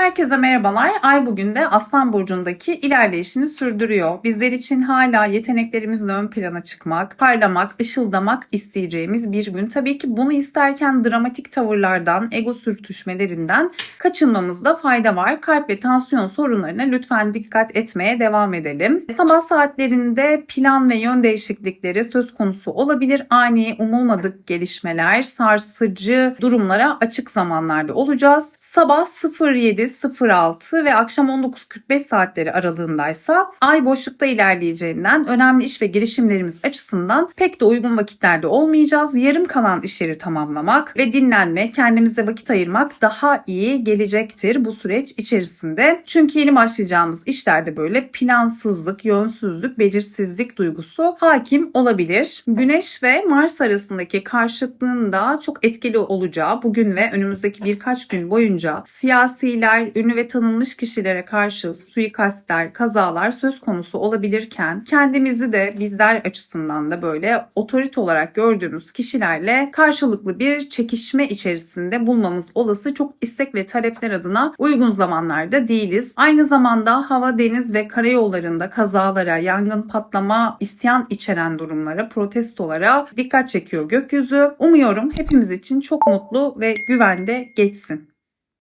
Herkese merhabalar. Ay bugün de Aslan Burcu'ndaki ilerleyişini sürdürüyor. Bizler için hala yeteneklerimizle ön plana çıkmak, parlamak, ışıldamak isteyeceğimiz bir gün. Tabii ki bunu isterken dramatik tavırlardan, ego sürtüşmelerinden kaçınmamızda fayda var. Kalp ve tansiyon sorunlarına lütfen dikkat etmeye devam edelim. Sabah saatlerinde plan ve yön değişiklikleri söz konusu olabilir. Ani, umulmadık gelişmeler, sarsıcı durumlara açık zamanlarda olacağız. Sabah 07.06 ve akşam 19.45 saatleri aralığındaysa ay boşlukta ilerleyeceğinden önemli iş ve girişimlerimiz açısından pek de uygun vakitlerde olmayacağız. Yarım kalan işleri tamamlamak ve dinlenme, kendimize vakit ayırmak daha iyi gelecektir bu süreç içerisinde. Çünkü yeni başlayacağımız işlerde böyle plansızlık, yönsüzlük, belirsizlik duygusu hakim olabilir. Güneş ve Mars arasındaki karşıtlığın da çok etkili olacağı bugün ve önümüzdeki birkaç gün boyunca siyasiler, ünlü ve tanınmış kişilere karşı suikastler, kazalar söz konusu olabilirken kendimizi de bizler açısından da böyle otorite olarak gördüğümüz kişilerle karşılıklı bir çekişme içerisinde bulmamız olası çok istek ve talepler adına uygun zamanlarda değiliz. Aynı zamanda hava, deniz ve karayollarında kazalara, yangın, patlama, isyan içeren durumlara, protestolara dikkat çekiyor gökyüzü. Umuyorum hepimiz için çok mutlu ve güvende geçsin.